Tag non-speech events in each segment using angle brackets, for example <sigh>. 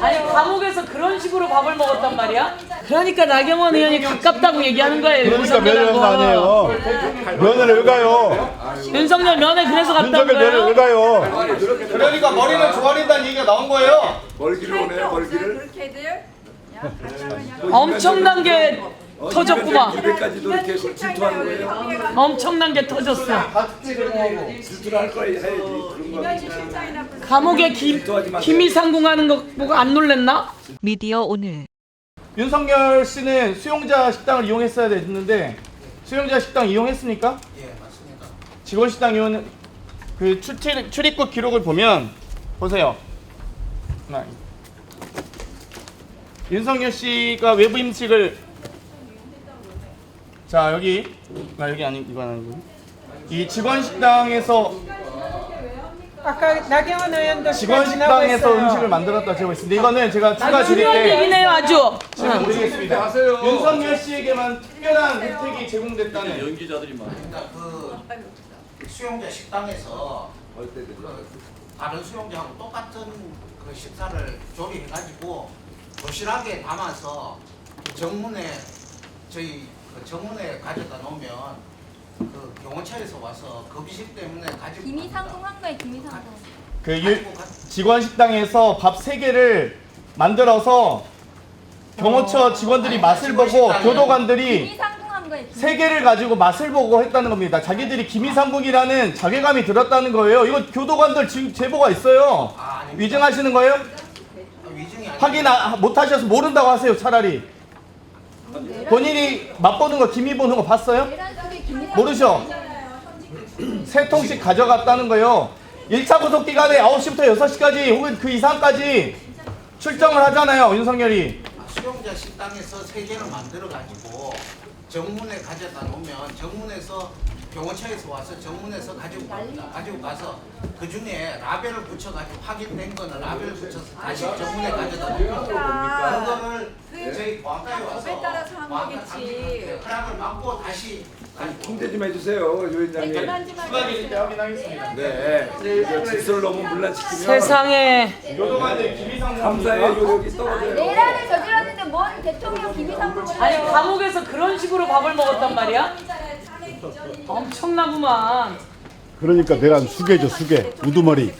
아니 감옥에서 그런 식으로 밥을 먹었단 말이야? 그러니까 나경원 의원이 가깝다고 얘기하는 거예요. 그러니까 면회는 윤석열하고. 아니에요. 면회를 왜 가요? 윤석열 면회 그래서 갔다는 윤석열 면회를 왜 거예요? 가요? 그러니까 머리는 조아린다는 얘기가 나온 거예요. 멀기를 오네요 멀기를 그렇게들 엄청난 게 터졌구만. 200까지도 이렇게 질투하는 거예요 엄청난 게 터졌어. 질투를 할 거야 해야지 그런 거 불러 감옥에 김, 김이 상궁 하는 거 보고 안 놀랬나? 미디어 오늘 윤석열 씨는 수용자 식당을 이용했어야 됐는데 수용자 식당 이용했습니까? 예, 맞습니다. 직원 식당 이용 그 출입, 출입국 기록을 보면 보세요. 하나. 윤석열 씨가 외부 임식을 자 여기 나 여기 아니 이건 아니고 이 직원 식당에서 아까 나경원 의원도 직원 식당에서. 음식을 만들었다 제고 있습니다. 이거는 제가 추가 아, 드릴 중요한 때 얘기네요 아주. 질문 드리겠습니다. 윤석열 씨에게만 특별한 혜택이 제공됐다는 그러니까 그 수용자 식당에서 그 다른 수용자하고 똑같은 그 식사를 조리해가지고 도시락에 담아서 정문에 저희 그 정문에 가져다 놓으면 그 경호처에서 와서 급식 때문에 가지고 김이 상궁한 거예요, 김이 상궁. 그 유, 직원 식당에서 밥 세 개를 만들어서 경호처 직원들이 맛을 보고 교도관들이 김이 상궁한. 세 개를 가지고 맛을 보고 했다는 겁니다. 자기들이 김이상국이라는 자괴감이 들었다는 거예요. 이거 교도관들 지금 제보가 있어요. 아, 아닙니다. 위증하시는 거예요? 위증이 아니고 확인 아- 못 하셔서 모른다고 하세요. 차라리 본인이 맛보는 거 김이 보는 거 봤어요? 모르셔. <clears throat> 세 통씩 가져갔다는 거요. 1차 구속 기간에 9시부터 6시까지 혹은 그 이상까지 출정을 하잖아요. 윤석열이. 아, 수용자 식당에서 세 개를 만들어 가지고 정문에 가져다 놓으면 정문에서 경호처에서 와서 정문에서 가지고 갑니다. 가지고 가서 그 중에 라벨을 붙여가지고 확인된 거는 라벨 붙여서 다시 정문에 가져다 놓으면 그거를 저희 보안과에 와서 한 거겠지. 허락을 받고 다시 통제 좀 해주세요 조 위원장님 그만 좀 확인하겠습니다. 네 이거 질서를 너무 물란시키면 세상에 감사의 요력이 떨어져요 내란을 저질렀는데 뭔 대통령 김이 상궁을 아니? 감옥에서 그런 식으로 밥을 먹었단 말이야? 엄청나구만. 그러니까 내란 수개죠 수개 우두머리.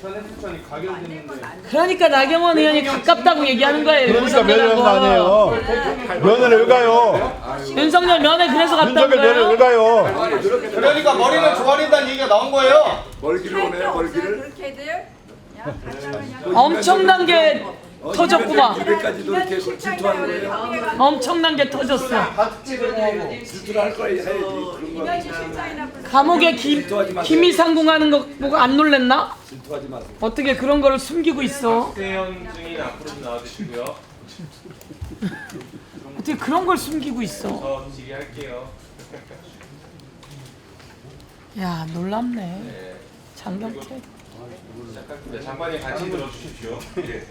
천혜수천이 가결됐는데 그러니까 나경원 의원이 가깝다고 얘기하는 거예요. 그러니까 면회는 윤석열하고. 아니에요. 면회를 왜 가요? 윤석열 면회 그래서 갔다는 윤석열 면회를 왜 거예요? 가요? 그러니까 머리는 조아린다는 얘기가 나온 거예요. 멀기를 오네요 멀기를 그렇게들 야, 엄청난 게 터졌구만. 200까지도 이렇게 질투하는 거예요 엄청난 게 터졌어. 질투를 할 거야 해야지 그런 거 감옥에 김, 김이 상궁하는 거 보고 안 놀랬나? 질투하지 마세요 어떻게 그런 거를 숨기고 있어? 박세현 증인 앞으로 좀 나와주시고요. 어떻게 그런 걸 숨기고 있어? 저 질의할게요. <laughs> 야 놀랍네. 장경태. 네, 장관님 같이 들어주십시오. <laughs> 예.